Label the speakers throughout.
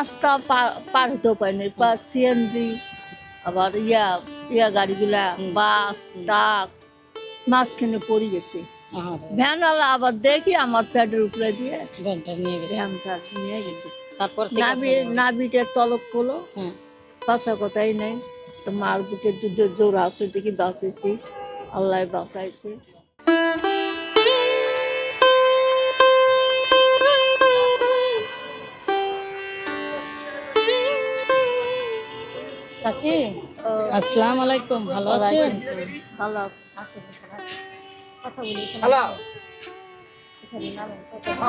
Speaker 1: আস্তা পার হতেও পারিনি। বা সিএনজি আবার ইয়া ইয়া গাড়িগুলা বাস। ট্রাক মাঝখানে পড়ে গেছে। ভ্যানওয়ালা আবার দেখি আমার প্যাডের উপরে দিয়ে
Speaker 2: ভ্যানটা নিয়ে গেছে।
Speaker 1: ভ্যানটা নিয়ে গেছে।
Speaker 2: তারপর
Speaker 1: নাবি নাবিটের তলব
Speaker 2: হ্যাঁ
Speaker 1: বাসা কথাই নাই। তো মার বুকে দুধের জোর আছে দেখি বাঁচেছি আল্লাহ বাঁচাইছে।
Speaker 2: চাচি
Speaker 1: ও,
Speaker 2: আসসালামু আলাইকুম ভালো আছেন?
Speaker 1: ভালো।
Speaker 2: কথা বলি
Speaker 3: হ্যালো।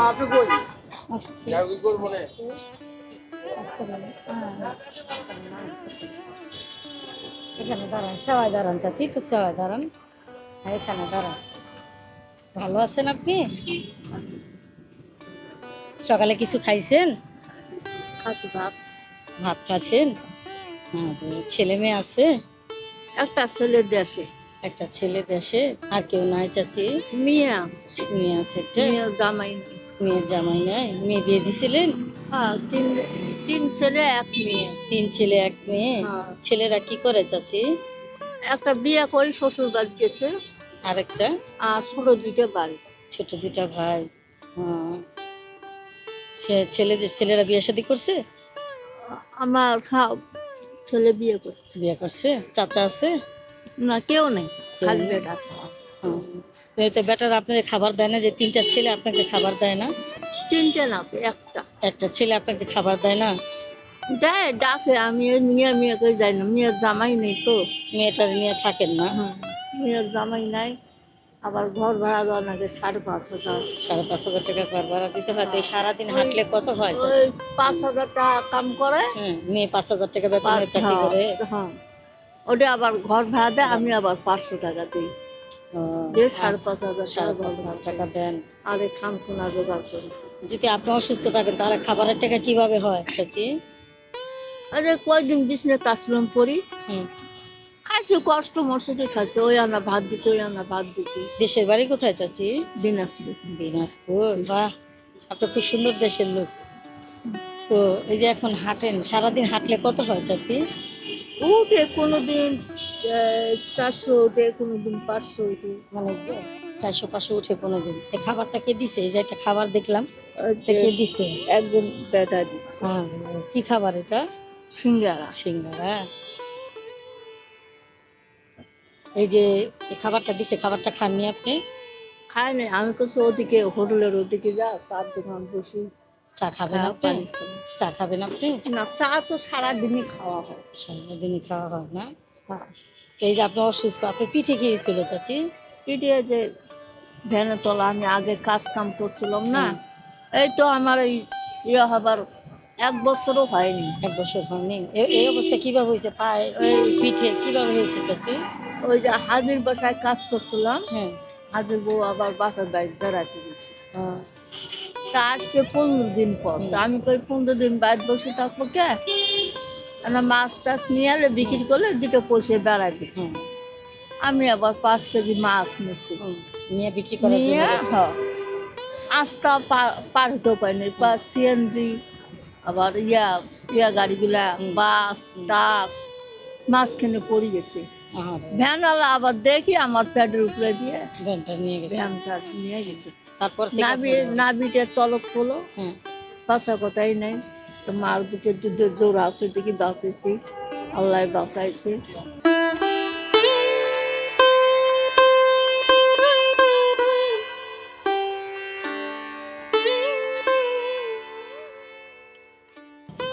Speaker 3: আপনি কই যাই করব না।
Speaker 2: এখানে দাঁড়ান সেওয়াই দাঁড়ান চাচি একটু সেওয়াই দাঁড়ান। হ্যাঁ এখানে দাঁড়ান। ভালো আছেন আপনি? সকালে কিছু খাইছেন?
Speaker 1: ভাত।
Speaker 2: ভাত খাচ্ছেন? ছেলে মেয়ে আছে?
Speaker 1: একটা ছেলে দেশে।
Speaker 2: একটা ছেলে দেশে আর কেউ নাই চাচি?
Speaker 1: মেয়ে আছে।
Speaker 2: মেয়ে আছে একটা?
Speaker 1: মেয়ে জামাই
Speaker 2: মেয়ের জামাই নাই? মেয়ে বিয়ে দিছিলেন?
Speaker 1: হ্যাঁ তিন তিন ছেলে এক মেয়ে।
Speaker 2: তিন ছেলে এক মেয়ে?
Speaker 1: হ্যাঁ।
Speaker 2: ছেলেরা কি করে চাচি?
Speaker 1: একটা বিয়ে করে শ্বশুর বাড়ি গেছে।
Speaker 2: আর একটা?
Speaker 1: আর ষোলো দুইটা বাড়ি
Speaker 2: ছোট দুইটা ভাই। ছেলেদের ছেলেরা বিয়ে শাদী করছে?
Speaker 1: আমার ছেলে বিয়ে করছে।
Speaker 2: বিয়ে করছে? চাচা আছে?
Speaker 1: না কেউ নেই খালি বেটা।
Speaker 2: হ্যাঁ। তো বেটার আপনাকে খাবার দেয় না যে তিনটা ছেলে আপনাকে খাবার দেয় না?
Speaker 1: তিনটে না একটা।
Speaker 2: একটা ছেলে আপনাকে খাবার দেয় না?
Speaker 1: দেয় ডাকে আমি মেয়ে মেয়ে করে যাই না মেয়ের জামাই নেই তো।
Speaker 2: মেয়েটার নিয়ে থাকেন না?
Speaker 1: মেয়ের জামাই নাই। আবার ঘর ভাড়া দেওয়া লাগে সাড়ে পাঁচ হাজার।
Speaker 2: সাড়ে পাঁচ হাজার টাকা ঘর ভাড়া দিতে হয় সারাদিন হাঁটলে কত হয়?
Speaker 1: ওই পাঁচ হাজার টাকা কাম করে।
Speaker 2: হ্যাঁ মেয়ে পাঁচ হাজার টাকা বেতনের
Speaker 1: পাঁচ-
Speaker 2: চাকরি
Speaker 1: হ্যাঁ,
Speaker 2: করে।
Speaker 1: হ্যাঁ ওটা আবার ঘর ভাড়া দেয় আমি আবার পাঁচশো টাকা দিই। দিয়ে সাড়ে পাঁচ হাজার
Speaker 2: সাড়ে পাঁচ হাজার টাকা দেন।
Speaker 1: আর এই খান খোনা জোগাড় করি।
Speaker 2: যদি আপনি অসুস্থ থাকেন তাহলে খাবারের টাকা কীভাবে হয় চাচি?
Speaker 1: আরে কয়দিন বিছনে তাসলাম পড়ি।
Speaker 2: হুম।
Speaker 1: খাইছি কষ্ট মরসে খাইছে ওই আনা ভাত দিছে ওই আনা ভাত দিছি।
Speaker 2: দেশের বাড়ি কোথায় চাচি?
Speaker 1: দিনাজপুর।
Speaker 2: দিনাজপুর বাহ! আপনি খুব সুন্দর দেশের লোক। তো এই যে এখন হাঁটেন সারাদিন হাঁটলে কত হয় চাচি?
Speaker 1: উঠে কোনো দিন চারশো উঠে কোনো দিন পাঁচশো উঠে।
Speaker 2: মানে চারশো পাঁচশো উঠে কোনো দিন এই খাবারটা কে দিছে? এই যে একটা খাবার দেখলাম এটা কে দিছে?
Speaker 1: একজন বেটা দিচ্ছে।
Speaker 2: হ্যাঁ কি খাবার এটা?
Speaker 1: সিঙ্গারা।
Speaker 2: সিঙ্গারা। এই যে খাবারটা দিছে খাবারটা খাননি আপনি?
Speaker 1: খায় নাই আমি তো ওদিকে হোটেলের ওদিকে যা চার দোকান বসি।
Speaker 2: চা খাবেন
Speaker 1: চা
Speaker 2: আপনি। চা খাবেন আপনি?
Speaker 1: না চা তো সারাদিনই খাওয়া হয়।
Speaker 2: সারাদিনই খাওয়া হয় না?
Speaker 1: হ্যাঁ।
Speaker 2: এই যে আপনি অসুস্থ আপনি পিঠে খেয়েছিল চাচি
Speaker 1: পিঠে যে ভ্যানে তোলা আমি আগে কাজ কাম করছিলাম না এই তো আমার এই ইয়ে হবার এক বছরও হয়নি।
Speaker 2: এক বছর হয়নি। এই অবস্থা কীভাবে হয়েছে? পায়ে পিঠে কীভাবে হয়েছে চাচি?
Speaker 1: ওই যে হাজির বাসায় কাজ করছিলাম।
Speaker 2: হ্যাঁ।
Speaker 1: হাজির বউ আবার বাপের বাড়ি বেড়াতে গেছে।
Speaker 2: হ্যাঁ,
Speaker 1: তা আজকে পনেরো দিন পর। তা আমি কই পনেরো দিন বাইরে বসে থাকব কে? না মাছ টাছ নিয়ে এলে বিক্রি করলে দুটো পয়সা বেড়াবে আমি আবার পাঁচ কেজি মাছ নিচ্ছি
Speaker 2: নিয়ে বিক্রি জন্য
Speaker 1: নিয়ে। হ্যাঁ, আস্তা পার- হতেও পারিনি। বা সিএনজি আবার ইয়া ইয়া গাড়িগুলা বাস। ট্রাক মাঝখানে পড়ে গেছে। ভ্যানওয়ালা আবার দেখি আমার প্যাডের উপরে দিয়ে
Speaker 2: ভ্যানটা নিয়ে গেছে।
Speaker 1: ভ্যানটা নিয়ে গেছে।
Speaker 2: তারপর
Speaker 1: নাবি নাবিটের তলব হলো
Speaker 2: হ্যাঁ।
Speaker 1: বাসা কথাই নাই। তো মার বুকে দুধের জোর আছে দেখি বাঁচেছি আল্লাহ বাঁচাইছে।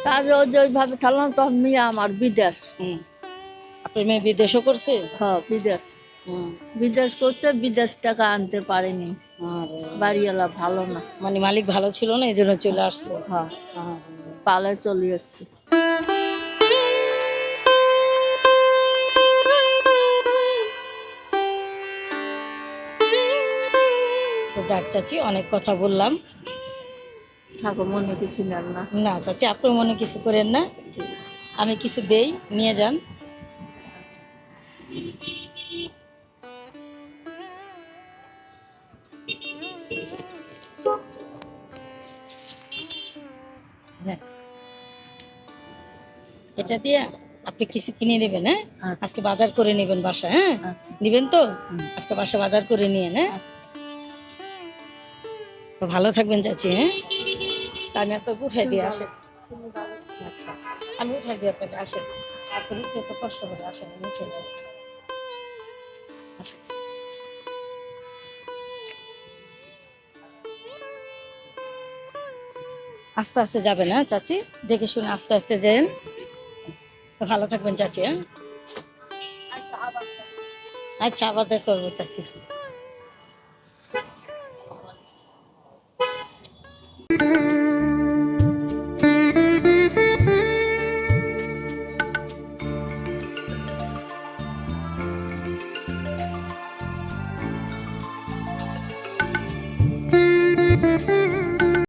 Speaker 1: কাজে ওইভাবে থাকলাম তখন মেয়ে আমার বিদেশ।
Speaker 2: হুম। আপনার মেয়ে বিদেশও করছে?
Speaker 1: হ্যাঁ বিদেশ।
Speaker 2: হুম।
Speaker 1: বিদেশ করছে বিদেশ টাকা আনতে পারেনি। বাড়িওয়ালা ভালো না।
Speaker 2: মানে মালিক ভালো ছিল না এই জন্য চলে আসছে?
Speaker 1: হ্যাঁ। পালে চলে যাচ্ছে
Speaker 2: তো যাক চাচি অনেক কথা বললাম।
Speaker 1: থাকো মনে কিছু নেন না।
Speaker 2: না চাচি আপনার মনে কিছু করেন না? আমি কিছু দেই নিয়ে যান। এটা দিয়ে আপনি কিছু কিনে নেবেন হ্যাঁ?
Speaker 1: আচ্ছা।
Speaker 2: আজকে বাজার করে নেবেন বাসা হ্যাঁ?
Speaker 1: আচ্ছা।
Speaker 2: নিবেন তো? আজকে বাসা বাজার করে নিয়ে হ্যাঁ?
Speaker 1: আচ্ছা।
Speaker 2: তো ভালো থাকবেন চাচি হ্যাঁ? আমি আপনাকে উঠাই দিয়ে আসেন। আচ্ছা। আমি উঠাই দিয়ে আপনাকে আসেন। আপনার কষ্ট করে আসেন আমি দিই আসেন। আস্তে আস্তে যাবেন হ্যাঁ চাচি? দেখে শুনে আস্তে আস্তে যেন। ভালো থাকবেন চাচি হ্যাঁ? আচ্ছা আবার দেখা করব চাচি।